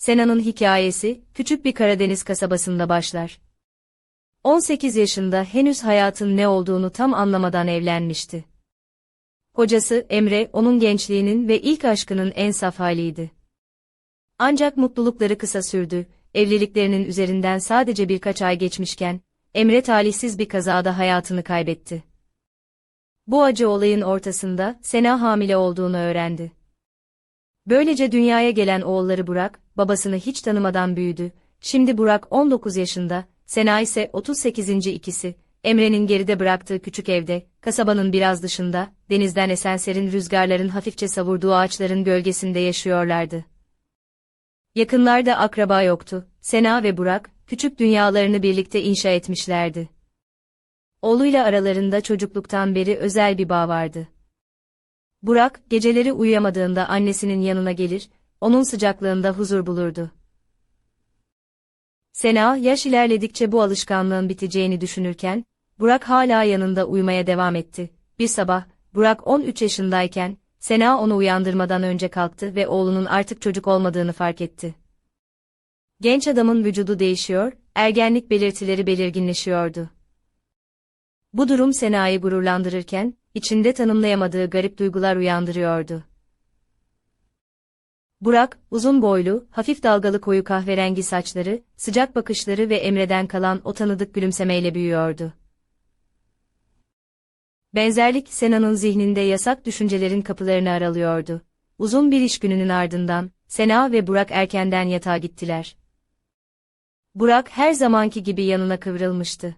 Sena'nın hikayesi, küçük bir Karadeniz kasabasında başlar. 18 yaşında henüz hayatın ne olduğunu tam anlamadan evlenmişti. Kocası Emre, onun gençliğinin ve ilk aşkının en saf haliydi. Ancak mutlulukları kısa sürdü, evliliklerinin üzerinden sadece birkaç ay geçmişken, Emre talihsiz bir kazada hayatını kaybetti. Bu acı olayın ortasında, Sena hamile olduğunu öğrendi. Böylece dünyaya gelen oğulları Burak, babasını hiç tanımadan büyüdü. Şimdi Burak 19 yaşında, Sena ise 38. ikisi. Emre'nin geride bıraktığı küçük evde, kasabanın biraz dışında, denizden esen serin rüzgarların hafifçe savurduğu ağaçların gölgesinde yaşıyorlardı. Yakınlarda akraba yoktu. Sena ve Burak, küçük dünyalarını birlikte inşa etmişlerdi. Oğluyla aralarında çocukluktan beri özel bir bağ vardı. Burak, geceleri uyuyamadığında annesinin yanına gelir, onun sıcaklığında huzur bulurdu. Sena, yaş ilerledikçe bu alışkanlığın biteceğini düşünürken, Burak hala yanında uyumaya devam etti. Bir sabah, Burak 13 yaşındayken, Sena onu uyandırmadan önce kalktı ve oğlunun artık çocuk olmadığını fark etti. Genç adamın vücudu değişiyor, ergenlik belirtileri belirginleşiyordu. Bu durum Sena'yı gururlandırırken, içinde tanımlayamadığı garip duygular uyandırıyordu. Burak, uzun boylu, hafif dalgalı koyu kahverengi saçları, sıcak bakışları ve Emre'den kalan o tanıdık gülümsemeyle büyüyordu. Benzerlik Sena'nın zihninde yasak düşüncelerin kapılarını aralıyordu. Uzun bir iş gününün ardından, Sena ve Burak erkenden yatağa gittiler. Burak her zamanki gibi yanına kıvrılmıştı.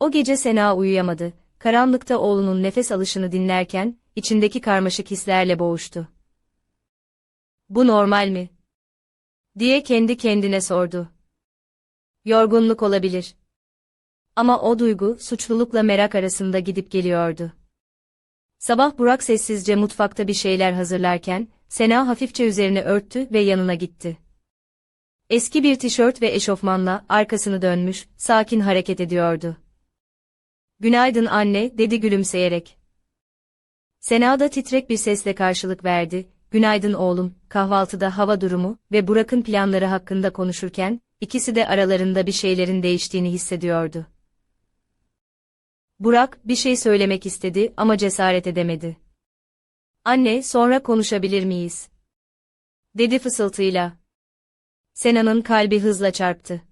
O gece Sena uyuyamadı, karanlıkta oğlunun nefes alışını dinlerken, içindeki karmaşık hislerle boğuştu. Bu normal mi? diye kendi kendine sordu. Yorgunluk olabilir. Ama o duygu, suçlulukla merak arasında gidip geliyordu. Sabah Burak sessizce mutfakta bir şeyler hazırlarken, Sena hafifçe üzerine örttü ve yanına gitti. Eski bir tişört ve eşofmanla arkasını dönmüş, sakin hareket ediyordu. Günaydın anne, dedi gülümseyerek. Sena da titrek bir sesle karşılık verdi, günaydın oğlum, kahvaltıda hava durumu ve Burak'ın planları hakkında konuşurken, ikisi de aralarında bir şeylerin değiştiğini hissediyordu. Burak, bir şey söylemek istedi ama cesaret edemedi. Anne, sonra konuşabilir miyiz? Dedi fısıltıyla. Sena'nın kalbi hızla çarptı.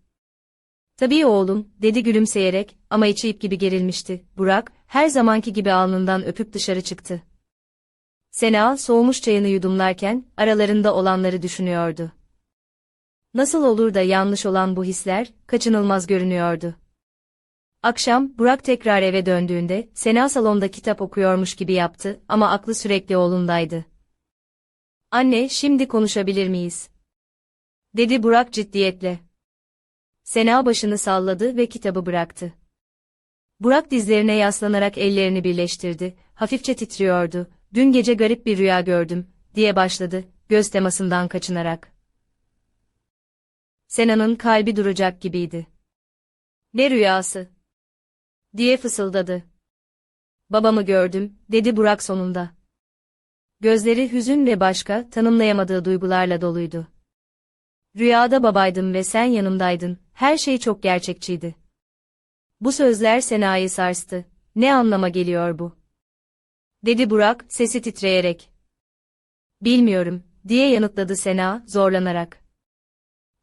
Tabii oğlum, dedi gülümseyerek, ama içi ip gibi gerilmişti. Burak, her zamanki gibi alnından öpüp dışarı çıktı. Sena, soğumuş çayını yudumlarken, aralarında olanları düşünüyordu. Nasıl olur da yanlış olan bu hisler, kaçınılmaz görünüyordu. Akşam, Burak tekrar eve döndüğünde, Sena salonda kitap okuyormuş gibi yaptı ama aklı sürekli oğlundaydı. Anne, şimdi konuşabilir miyiz? Dedi Burak ciddiyetle. Sena başını salladı ve kitabı bıraktı. Burak dizlerine yaslanarak ellerini birleştirdi, hafifçe titriyordu. Dün gece garip bir rüya gördüm, diye başladı, göz temasından kaçınarak. Sena'nın kalbi duracak gibiydi. Ne rüyası? diye fısıldadı. Babamı gördüm, dedi Burak sonunda. Gözleri hüzün ve başka, tanımlayamadığı duygularla doluydu. Rüyada babaydım ve sen yanımdaydın, her şey çok gerçekçiydi. Bu sözler Sena'yı sarstı. Ne anlama geliyor bu? Dedi Burak, sesi titreyerek. Bilmiyorum, diye yanıtladı Sena, zorlanarak.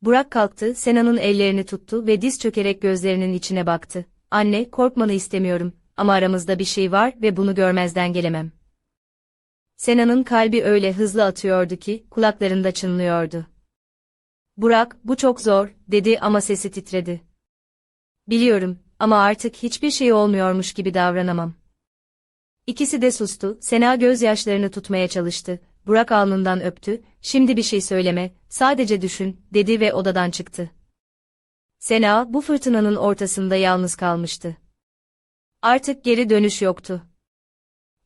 Burak kalktı, Sena'nın ellerini tuttu ve diz çökerek gözlerinin içine baktı. Anne, korkmanı istemiyorum, ama aramızda bir şey var ve bunu görmezden gelemem. Sena'nın kalbi öyle hızlı atıyordu ki, kulaklarında çınlıyordu. Burak, bu çok zor, dedi ama sesi titredi. Biliyorum, ama artık hiçbir şey olmuyormuş gibi davranamam. İkisi de sustu, Sena gözyaşlarını tutmaya çalıştı. Burak alnından öptü, şimdi bir şey söyleme, sadece düşün, dedi ve odadan çıktı. Sena, bu fırtınanın ortasında yalnız kalmıştı. Artık geri dönüş yoktu.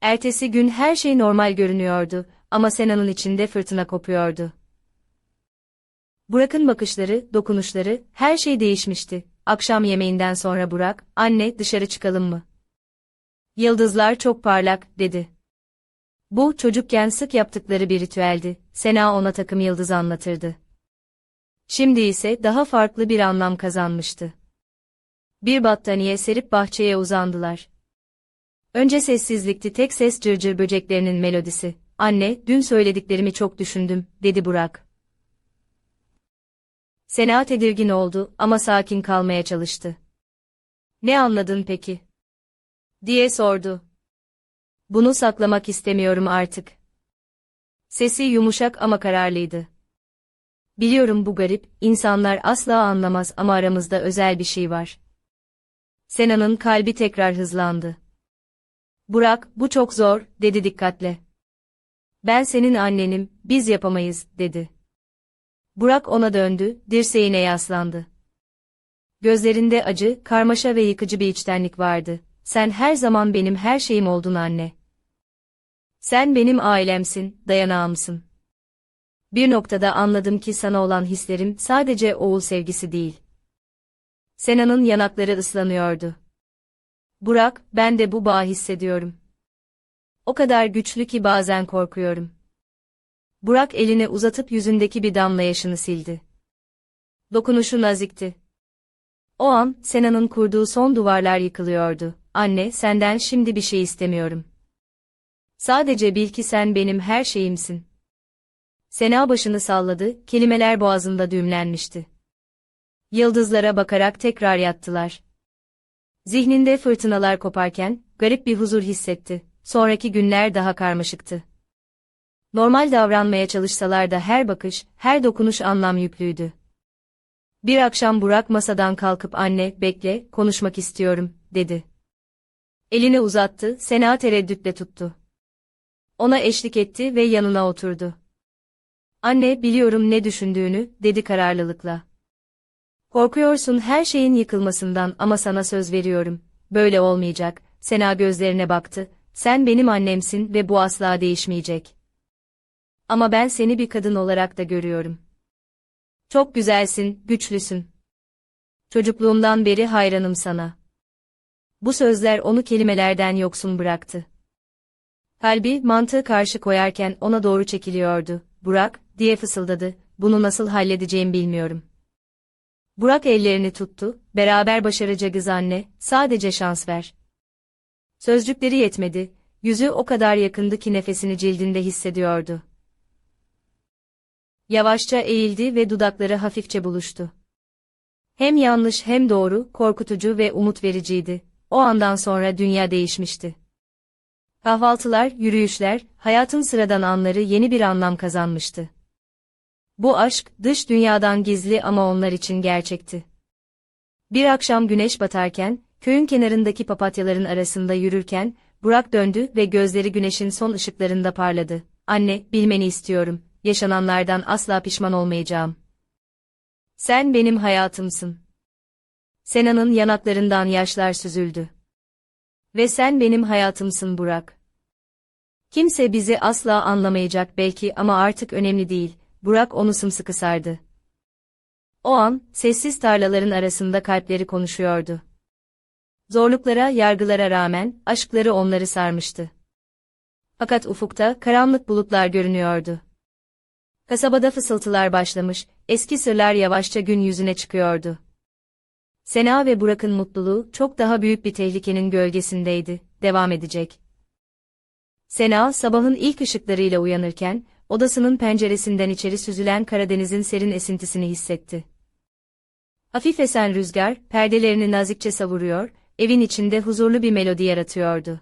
Ertesi gün her şey normal görünüyordu ama Sena'nın içinde fırtına kopuyordu. Burak'ın bakışları, dokunuşları, her şey değişmişti. Akşam yemeğinden sonra Burak, anne dışarı çıkalım mı? Yıldızlar çok parlak, dedi. Bu, çocukken sık yaptıkları bir ritüeldi. Sena ona takım yıldız anlatırdı. Şimdi ise daha farklı bir anlam kazanmıştı. Bir battaniye serip bahçeye uzandılar. Önce sessizlikti tek ses cırcır böceklerinin melodisi. Anne, dün söylediklerimi çok düşündüm, dedi Burak. Sena tedirgin oldu ama sakin kalmaya çalıştı. Ne anladın peki? Diye sordu. Bunu saklamak istemiyorum artık. Sesi yumuşak ama kararlıydı. Biliyorum bu garip, insanlar asla anlamaz ama aramızda özel bir şey var. Sena'nın kalbi tekrar hızlandı. Burak, bu çok zor, dedi dikkatle. Ben senin annenim, biz yapamayız, dedi. Burak ona döndü, dirseğine yaslandı. Gözlerinde acı, karmaşa ve yıkıcı bir içtenlik vardı. Sen her zaman benim her şeyim oldun anne. Sen benim ailemsin, dayanağımsın. Bir noktada anladım ki sana olan hislerim sadece oğul sevgisi değil. Sena'nın yanakları ıslanıyordu. Burak, ben de bu bağı hissediyorum. O kadar güçlü ki bazen korkuyorum. Burak elini uzatıp yüzündeki bir damla yaşını sildi. Dokunuşu nazikti. O an, Sena'nın kurduğu son duvarlar yıkılıyordu. Anne, senden şimdi bir şey istemiyorum. Sadece bil ki sen benim her şeyimsin. Sena başını salladı, kelimeler boğazında düğümlenmişti. Yıldızlara bakarak tekrar yattılar. Zihninde fırtınalar koparken, garip bir huzur hissetti. Sonraki günler daha karmaşıktı. Normal davranmaya çalışsalar da her bakış, her dokunuş anlam yüklüydü. Bir akşam Burak masadan kalkıp anne, bekle, konuşmak istiyorum, dedi. Elini uzattı, Sena tereddütle tuttu. Ona eşlik etti ve yanına oturdu. Anne, biliyorum ne düşündüğünü, dedi kararlılıkla. Korkuyorsun her şeyin yıkılmasından ama sana söz veriyorum. Böyle olmayacak. Sena gözlerine baktı. Sen benim annemsin ve bu asla değişmeyecek. Ama ben seni bir kadın olarak da görüyorum. Çok güzelsin, güçlüsün. Çocukluğumdan beri hayranım sana. Bu sözler onu kelimelerden yoksun bıraktı. Kalbi mantığı karşı koyarken ona doğru çekiliyordu. Burak, diye fısıldadı, bunu nasıl halledeceğim bilmiyorum. Burak ellerini tuttu, beraber başaracağız anne, sadece şans ver. Sözcükleri yetmedi, yüzü o kadar yakındı ki nefesini cildinde hissediyordu. Yavaşça eğildi ve dudakları hafifçe buluştu. Hem yanlış hem doğru, korkutucu ve umut vericiydi. O andan sonra dünya değişmişti. Kahvaltılar, yürüyüşler, hayatın sıradan anları yeni bir anlam kazanmıştı. Bu aşk, dış dünyadan gizli ama onlar için gerçekti. Bir akşam güneş batarken, köyün kenarındaki papatyaların arasında yürürken, Burak döndü ve gözleri güneşin son ışıklarında parladı. Anne, bilmeni istiyorum, yaşananlardan asla pişman olmayacağım. Sen benim hayatımsın. Sena'nın yanaklarından yaşlar süzüldü. Ve sen benim hayatımsın Burak. Kimse bizi asla anlamayacak belki ama artık önemli değil, Burak onu sımsıkı sardı. O an, sessiz tarlaların arasında kalpleri konuşuyordu. Zorluklara, yargılara rağmen, aşkları onları sarmıştı. Fakat ufukta, karanlık bulutlar görünüyordu. Kasabada fısıltılar başlamış, eski sırlar yavaşça gün yüzüne çıkıyordu. Sena ve Burak'ın mutluluğu, çok daha büyük bir tehlikenin gölgesindeydi, devam edecek. Sena, sabahın ilk ışıklarıyla uyanırken, odasının penceresinden içeri süzülen Karadeniz'in serin esintisini hissetti. Hafif esen rüzgar, perdelerini nazikçe savuruyor, evin içinde huzurlu bir melodi yaratıyordu.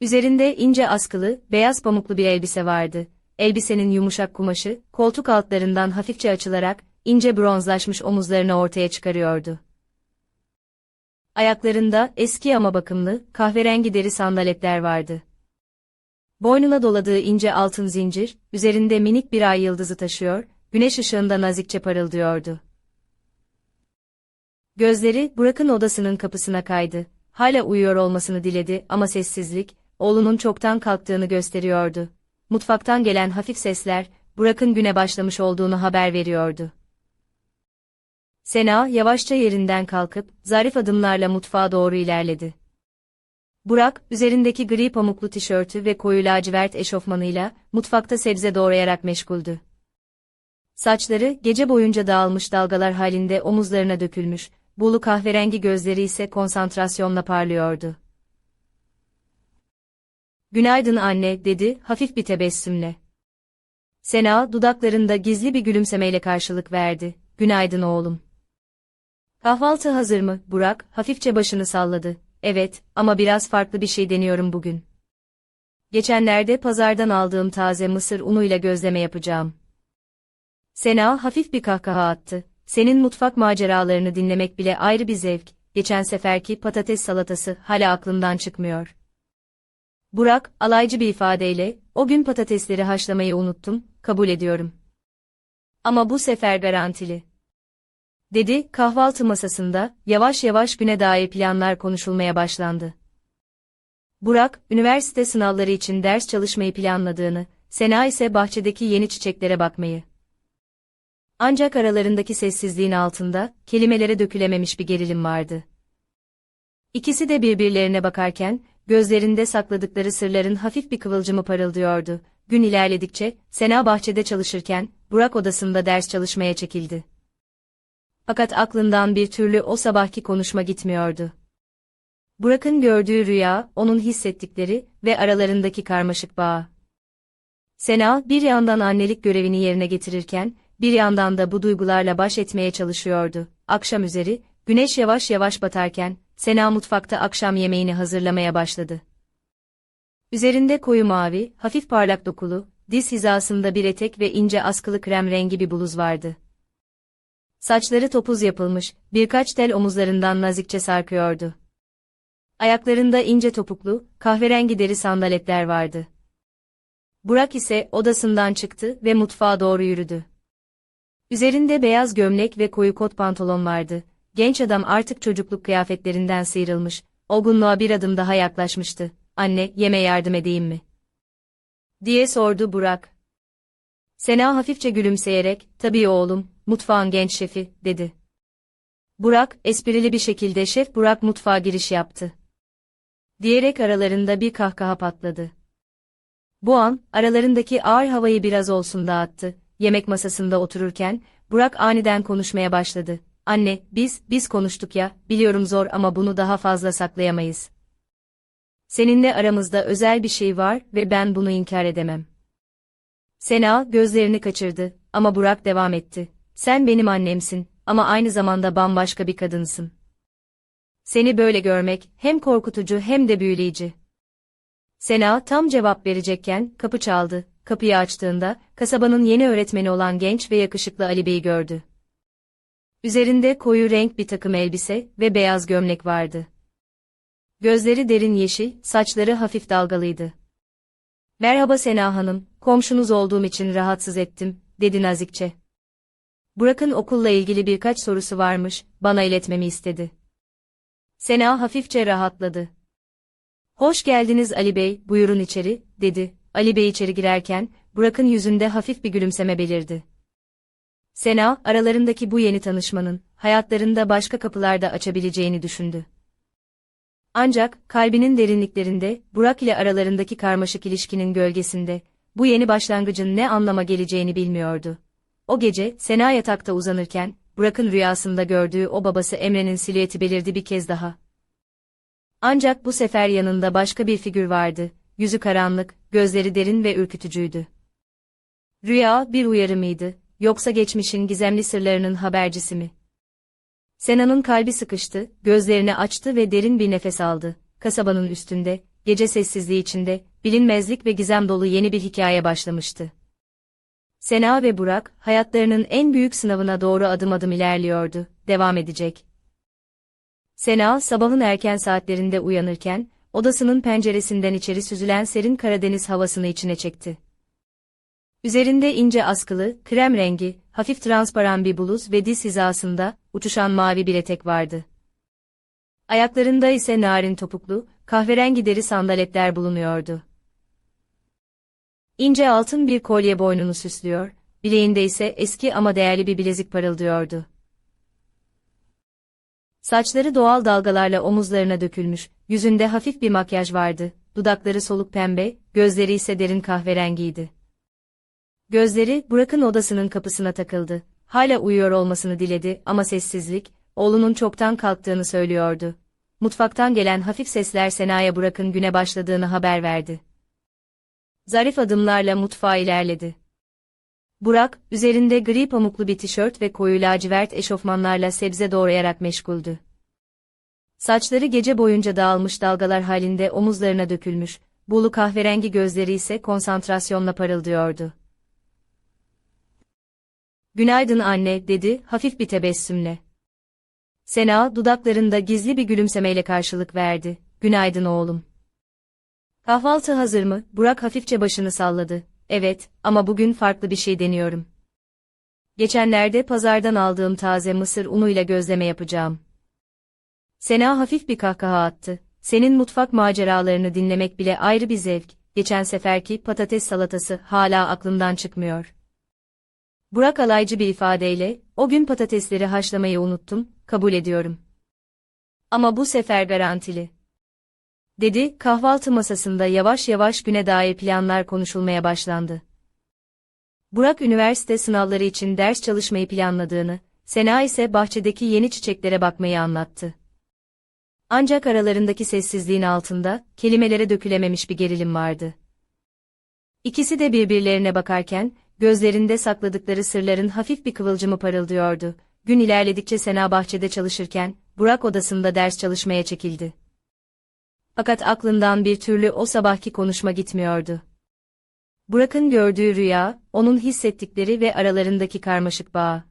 Üzerinde ince askılı, beyaz pamuklu bir elbise vardı. Elbisenin yumuşak kumaşı, koltuk altlarından hafifçe açılarak, ince bronzlaşmış omuzlarını ortaya çıkarıyordu. Ayaklarında eski ama bakımlı, kahverengi deri sandaletler vardı. Boynuna doladığı ince altın zincir, üzerinde minik bir ay yıldızı taşıyor, güneş ışığında nazikçe parıldıyordu. Gözleri Burak'ın odasının kapısına kaydı. Hala uyuyor olmasını diledi ama sessizlik, oğlunun çoktan kalktığını gösteriyordu. Mutfaktan gelen hafif sesler, Burak'ın güne başlamış olduğunu haber veriyordu. Sena yavaşça yerinden kalkıp, zarif adımlarla mutfağa doğru ilerledi. Burak, üzerindeki gri pamuklu tişörtü ve koyu lacivert eşofmanıyla, mutfakta sebze doğrayarak meşguldü. Saçları gece boyunca dağılmış dalgalar halinde omuzlarına dökülmüş, bulu kahverengi gözleri ise konsantrasyonla parlıyordu. Günaydın anne, dedi, hafif bir tebessümle. Sena, dudaklarında gizli bir gülümsemeyle karşılık verdi. Günaydın oğlum. Kahvaltı hazır mı, Burak, hafifçe başını salladı. Evet, ama biraz farklı bir şey deniyorum bugün. Geçenlerde pazardan aldığım taze mısır unuyla gözleme yapacağım. Sena hafif bir kahkaha attı. Senin mutfak maceralarını dinlemek bile ayrı bir zevk. Geçen seferki patates salatası hala aklımdan çıkmıyor. Burak, alaycı bir ifadeyle, o gün patatesleri haşlamayı unuttum, kabul ediyorum. Ama bu sefer garantili. Dedi, kahvaltı masasında, yavaş yavaş güne dair planlar konuşulmaya başlandı. Burak, üniversite sınavları için ders çalışmayı planladığını, Sena ise bahçedeki yeni çiçeklere bakmayı. Ancak aralarındaki sessizliğin altında, kelimelere dökülememiş bir gerilim vardı. İkisi de birbirlerine bakarken, gözlerinde sakladıkları sırların hafif bir kıvılcımı parıldıyordu. Gün ilerledikçe, Sena bahçede çalışırken, Burak odasında ders çalışmaya çekildi. Fakat aklından bir türlü o sabahki konuşma gitmiyordu. Burak'ın gördüğü rüya, onun hissettikleri ve aralarındaki karmaşık bağ. Sena, bir yandan annelik görevini yerine getirirken, bir yandan da bu duygularla baş etmeye çalışıyordu. Akşam üzeri, güneş yavaş yavaş batarken, Sena mutfakta akşam yemeğini hazırlamaya başladı. Üzerinde koyu mavi, hafif parlak dokulu, diz hizasında bir etek ve ince askılı krem rengi bir bluz vardı. Saçları topuz yapılmış, birkaç tel omuzlarından nazikçe sarkıyordu. Ayaklarında ince topuklu, kahverengi deri sandaletler vardı. Burak ise odasından çıktı ve mutfağa doğru yürüdü. Üzerinde beyaz gömlek ve koyu kot pantolon vardı. Genç adam artık çocukluk kıyafetlerinden sıyrılmış, olgunluğa bir adım daha yaklaşmıştı. Anne, yeme yardım edeyim mi? diye sordu Burak. Sena hafifçe gülümseyerek, tabii oğlum, mutfağın genç şefi, dedi. Burak, esprili bir şekilde şef Burak mutfağa giriş yaptı. Diyerek aralarında bir kahkaha patladı. Bu an, aralarındaki ağır havayı biraz olsun dağıttı. Yemek masasında otururken, Burak aniden konuşmaya başladı. Anne, biz, biz konuştuk ya, biliyorum zor ama bunu daha fazla saklayamayız. Seninle aramızda özel bir şey var ve ben bunu inkar edemem. Sena, gözlerini kaçırdı ama Burak devam etti. Sen benim annemsin ama aynı zamanda bambaşka bir kadınsın. Seni böyle görmek hem korkutucu hem de büyüleyici. Sena tam cevap verecekken kapı çaldı. Kapıyı açtığında kasabanın yeni öğretmeni olan genç ve yakışıklı Ali Bey'i gördü. Üzerinde koyu renk bir takım elbise ve beyaz gömlek vardı. Gözleri derin yeşil, saçları hafif dalgalıydı. Merhaba Sena Hanım, komşunuz olduğum için rahatsız ettim, dedi nazikçe. Burak'ın okulla ilgili birkaç sorusu varmış, bana iletmemi istedi. Sena hafifçe rahatladı. Hoş geldiniz Ali Bey, buyurun içeri, dedi. Ali Bey içeri girerken, Burak'ın yüzünde hafif bir gülümseme belirdi. Sena, aralarındaki bu yeni tanışmanın, hayatlarında başka kapılar da açabileceğini düşündü. Ancak, kalbinin derinliklerinde, Burak ile aralarındaki karmaşık ilişkinin gölgesinde, bu yeni başlangıcın ne anlama geleceğini bilmiyordu. O gece, Sena yatakta uzanırken, Burak'ın rüyasında gördüğü o babası Emre'nin silüeti belirdi bir kez daha. Ancak bu sefer yanında başka bir figür vardı, yüzü karanlık, gözleri derin ve ürkütücüydü. Rüya bir uyarı mıydı, yoksa geçmişin gizemli sırlarının habercisi mi? Sena'nın kalbi sıkıştı, gözlerini açtı ve derin bir nefes aldı. Kasabanın üstünde, gece sessizliği içinde, bilinmezlik ve gizem dolu yeni bir hikaye başlamıştı. Sena ve Burak, hayatlarının en büyük sınavına doğru adım adım ilerliyordu, devam edecek. Sena, sabahın erken saatlerinde uyanırken, odasının penceresinden içeri süzülen serin Karadeniz havasını içine çekti. Üzerinde ince askılı, krem rengi, hafif transparan bir bluz ve diz hizasında, uçuşan mavi bir etek vardı. Ayaklarında ise narin topuklu, kahverengi deri sandaletler bulunuyordu. İnce altın bir kolye boynunu süslüyor, bileğinde ise eski ama değerli bir bilezik parıldıyordu. Saçları doğal dalgalarla omuzlarına dökülmüş, yüzünde hafif bir makyaj vardı, dudakları soluk pembe, gözleri ise derin kahverengiydi. Gözleri Burak'ın odasının kapısına takıldı. Hala uyuyor olmasını diledi ama sessizlik, oğlunun çoktan kalktığını söylüyordu. Mutfaktan gelen hafif sesler Sena'ya Burak'ın güne başladığını haber verdi. Zarif adımlarla mutfağa ilerledi. Burak, üzerinde gri pamuklu bir tişört ve koyu lacivert eşofmanlarla sebze doğrayarak meşguldü. Saçları gece boyunca dağılmış dalgalar halinde omuzlarına dökülmüş, bulu kahverengi gözleri ise konsantrasyonla parıldıyordu. Günaydın anne, dedi, hafif bir tebessümle. Sena, dudaklarında gizli bir gülümsemeyle karşılık verdi. Günaydın oğlum. Kahvaltı hazır mı? Burak hafifçe başını salladı. Evet, ama bugün farklı bir şey deniyorum. Geçenlerde pazardan aldığım taze mısır unuyla gözleme yapacağım. Sena hafif bir kahkaha attı. Senin mutfak maceralarını dinlemek bile ayrı bir zevk. Geçen seferki patates salatası hala aklımdan çıkmıyor. Burak alaycı bir ifadeyle, o gün patatesleri haşlamayı unuttum, kabul ediyorum. Ama bu sefer garantili. Dedi, kahvaltı masasında yavaş yavaş güne dair planlar konuşulmaya başlandı. Burak üniversite sınavları için ders çalışmayı planladığını, Sena ise bahçedeki yeni çiçeklere bakmayı anlattı. Ancak aralarındaki sessizliğin altında, kelimelere dökülememiş bir gerilim vardı. İkisi de birbirlerine bakarken, gözlerinde sakladıkları sırların hafif bir kıvılcımı parıldıyordu. Gün ilerledikçe Sena bahçede çalışırken, Burak odasında ders çalışmaya çekildi. Fakat aklından bir türlü o sabahki konuşma gitmiyordu. Burak'ın gördüğü rüya, onun hissettikleri ve aralarındaki karmaşık bağ.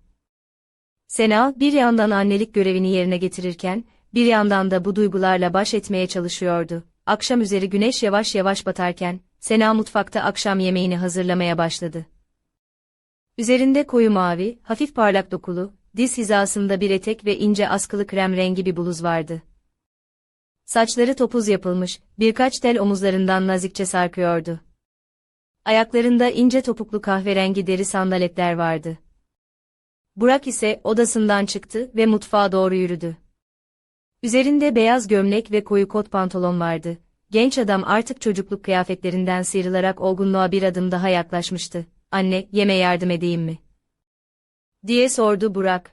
Sena, bir yandan annelik görevini yerine getirirken, bir yandan da bu duygularla baş etmeye çalışıyordu. Akşam üzeri güneş yavaş yavaş batarken, Sena mutfakta akşam yemeğini hazırlamaya başladı. Üzerinde koyu mavi, hafif parlak dokulu, diz hizasında bir etek ve ince askılı krem rengi bir bluz vardı. Saçları topuz yapılmış, birkaç tel omuzlarından nazikçe sarkıyordu. Ayaklarında ince topuklu kahverengi deri sandaletler vardı. Burak ise odasından çıktı ve mutfağa doğru yürüdü. Üzerinde beyaz gömlek ve koyu kot pantolon vardı. Genç adam artık çocukluk kıyafetlerinden sıyrılarak olgunluğa bir adım daha yaklaşmıştı. Anne, yeme yardım edeyim mi? diye sordu Burak.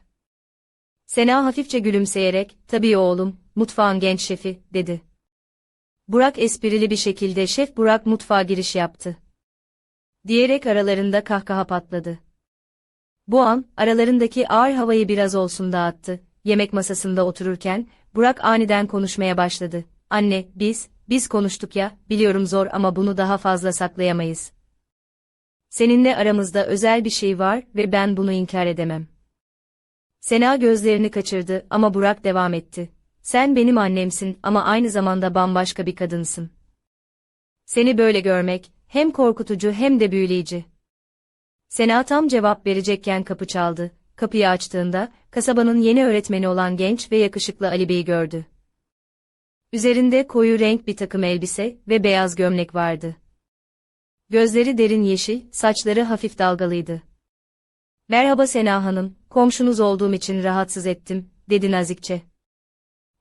Sena hafifçe gülümseyerek, tabii oğlum, mutfağın genç şefi, dedi. Burak esprili bir şekilde şef Burak mutfağa giriş yaptı. Diyerek aralarında kahkaha patladı. Bu an, aralarındaki ağır havayı biraz olsun dağıttı. Yemek masasında otururken, Burak aniden konuşmaya başladı. Anne, biz, biz konuştuk ya, biliyorum zor ama bunu daha fazla saklayamayız. Seninle aramızda özel bir şey var ve ben bunu inkar edemem. Sena gözlerini kaçırdı ama Burak devam etti. Sen benim annemsin ama aynı zamanda bambaşka bir kadınsın. Seni böyle görmek, hem korkutucu hem de büyüleyici. Sena tam cevap verecekken kapı çaldı. Kapıyı açtığında, kasabanın yeni öğretmeni olan genç ve yakışıklı Ali Bey'i gördü. Üzerinde koyu renk bir takım elbise ve beyaz gömlek vardı. Gözleri derin yeşil, saçları hafif dalgalıydı. Merhaba Sena Hanım, komşunuz olduğum için rahatsız ettim, dedi nazikçe.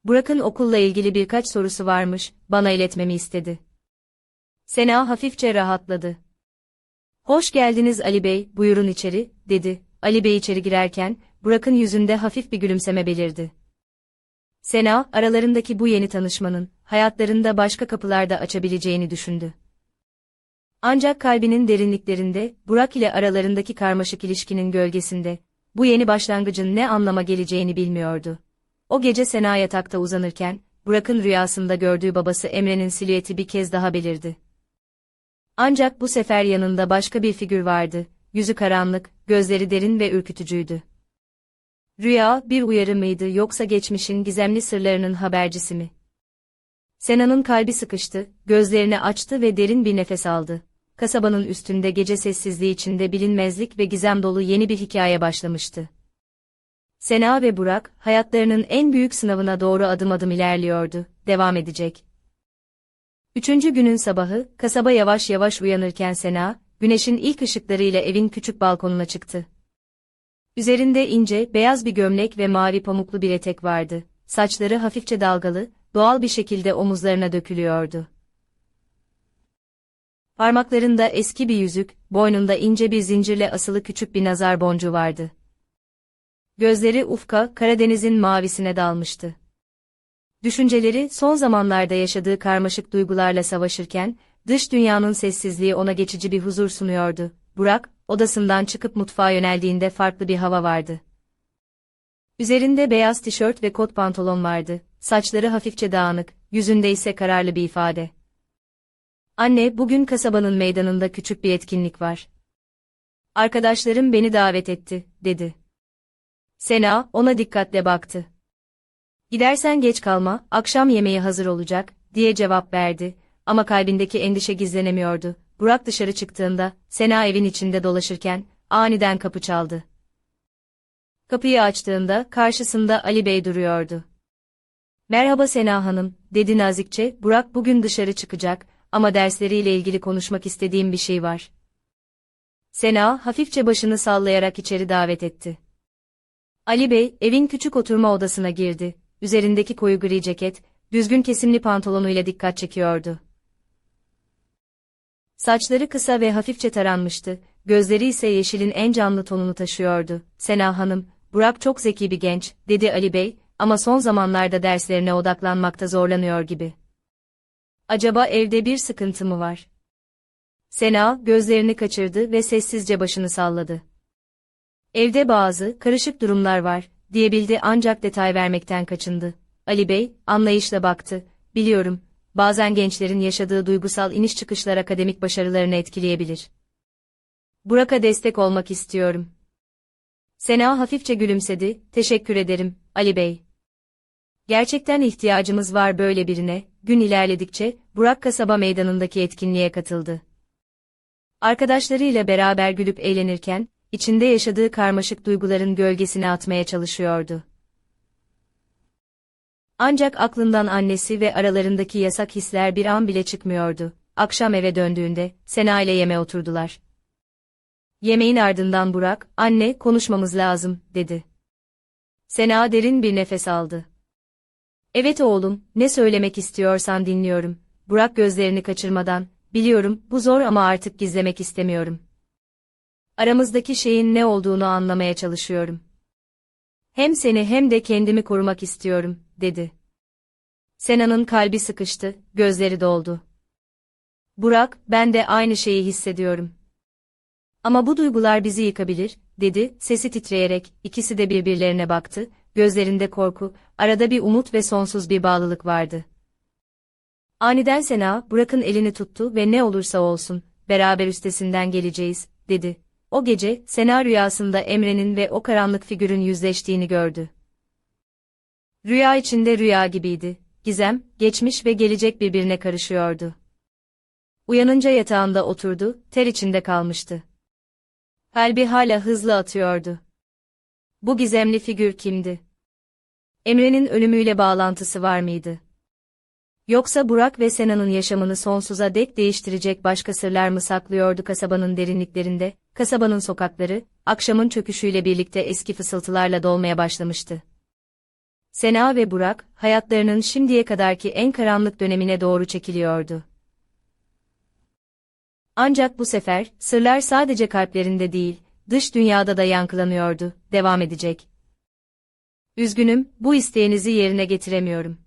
Burak'ın okulla ilgili birkaç sorusu varmış, bana iletmemi istedi. Sena hafifçe rahatladı. Hoş geldiniz Ali Bey, buyurun içeri, dedi. Ali Bey içeri girerken, Burak'ın yüzünde hafif bir gülümseme belirdi. Sena, aralarındaki bu yeni tanışmanın, hayatlarında başka kapılar da açabileceğini düşündü. Ancak kalbinin derinliklerinde, Burak ile aralarındaki karmaşık ilişkinin gölgesinde, bu yeni başlangıcın ne anlama geleceğini bilmiyordu. O gece Sena yatakta uzanırken, Burak'ın rüyasında gördüğü babası Emre'nin silüeti bir kez daha belirdi. Ancak bu sefer yanında başka bir figür vardı, yüzü karanlık, gözleri derin ve ürkütücüydü. Rüya, bir uyarı mıydı yoksa geçmişin gizemli sırlarının habercisi mi? Sena'nın kalbi sıkıştı, gözlerini açtı ve derin bir nefes aldı. Kasabanın üstünde gece sessizliği içinde bilinmezlik ve gizem dolu yeni bir hikaye başlamıştı. Sena ve Burak, hayatlarının en büyük sınavına doğru adım adım ilerliyordu, devam edecek. Üçüncü günün sabahı, kasaba yavaş yavaş uyanırken Sena, güneşin ilk ışıklarıyla evin küçük balkonuna çıktı. Üzerinde ince, beyaz bir gömlek ve mavi pamuklu bir etek vardı. Saçları hafifçe dalgalı, doğal bir şekilde omuzlarına dökülüyordu. Parmaklarında eski bir yüzük, boynunda ince bir zincirle asılı küçük bir nazar boncuğu vardı. Gözleri ufka, Karadeniz'in mavisine dalmıştı. Düşünceleri son zamanlarda yaşadığı karmaşık duygularla savaşırken, dış dünyanın sessizliği ona geçici bir huzur sunuyordu. Burak, odasından çıkıp mutfağa yöneldiğinde farklı bir hava vardı. Üzerinde beyaz tişört ve kot pantolon vardı, saçları hafifçe dağınık, yüzünde ise kararlı bir ifade. Anne, bugün kasabanın meydanında küçük bir etkinlik var. Arkadaşlarım beni davet etti, dedi. Sena, ona dikkatle baktı. Gidersen geç kalma, akşam yemeği hazır olacak, diye cevap verdi, ama kalbindeki endişe gizlenemiyordu. Burak dışarı çıktığında, Sena evin içinde dolaşırken, aniden kapı çaldı. Kapıyı açtığında, karşısında Ali Bey duruyordu. Merhaba Sena Hanım, dedi nazikçe, Burak bugün dışarı çıkacak, ama dersleriyle ilgili konuşmak istediğim bir şey var. Sena, hafifçe başını sallayarak içeri davet etti. Ali Bey, evin küçük oturma odasına girdi. Üzerindeki koyu gri ceket, düzgün kesimli pantolonuyla dikkat çekiyordu. Saçları kısa ve hafifçe taranmıştı, gözleri ise yeşilin en canlı tonunu taşıyordu. Sena Hanım, Burak çok zeki bir genç, dedi Ali Bey, ama son zamanlarda derslerine odaklanmakta zorlanıyor gibi. Acaba evde bir sıkıntı mı var? Sena, gözlerini kaçırdı ve sessizce başını salladı. Evde bazı, karışık durumlar var, diyebildi ancak detay vermekten kaçındı. Ali Bey, anlayışla baktı, biliyorum, bazen gençlerin yaşadığı duygusal iniş çıkışlar akademik başarılarını etkileyebilir. Burak'a destek olmak istiyorum. Sena hafifçe gülümsedi, teşekkür ederim, Ali Bey. Gerçekten ihtiyacımız var böyle birine, gün ilerledikçe, Burak kasaba meydanındaki etkinliğe katıldı. Arkadaşlarıyla beraber gülüp eğlenirken, içinde yaşadığı karmaşık duyguların gölgesini atmaya çalışıyordu. Ancak aklından annesi ve aralarındaki yasak hisler bir an bile çıkmıyordu. Akşam eve döndüğünde, Sena ile yeme oturdular. Yemeğin ardından Burak, anne, konuşmamız lazım, dedi. Sena derin bir nefes aldı. Evet oğlum, ne söylemek istiyorsan dinliyorum. Burak gözlerini kaçırmadan, biliyorum, bu zor ama artık gizlemek istemiyorum. Aramızdaki şeyin ne olduğunu anlamaya çalışıyorum. Hem seni hem de kendimi korumak istiyorum, dedi. Sena'nın kalbi sıkıştı, gözleri doldu. Burak, ben de aynı şeyi hissediyorum. Ama bu duygular bizi yıkabilir, dedi, sesi titreyerek, ikisi de birbirlerine baktı, gözlerinde korku, arada bir umut ve sonsuz bir bağlılık vardı. Aniden Sena, Burak'ın elini tuttu ve ne olursa olsun, beraber üstesinden geleceğiz, dedi. O gece, Sena rüyasında Emre'nin ve o karanlık figürün yüzleştiğini gördü. Rüya içinde rüya gibiydi. Gizem, geçmiş ve gelecek birbirine karışıyordu. Uyanınca yatağında oturdu, ter içinde kalmıştı. Kalbi hala hızlı atıyordu. Bu gizemli figür kimdi? Emre'nin ölümüyle bağlantısı var mıydı? Yoksa Burak ve Sena'nın yaşamını sonsuza dek değiştirecek başka sırlar mı saklıyordu kasabanın derinliklerinde? Kasabanın sokakları, akşamın çöküşüyle birlikte eski fısıltılarla dolmaya başlamıştı. Sena ve Burak, hayatlarının şimdiye kadarki en karanlık dönemine doğru çekiliyordu. Ancak bu sefer, sırlar sadece kalplerinde değil, dış dünyada da yankılanıyordu, devam edecek. Üzgünüm, bu isteğinizi yerine getiremiyorum.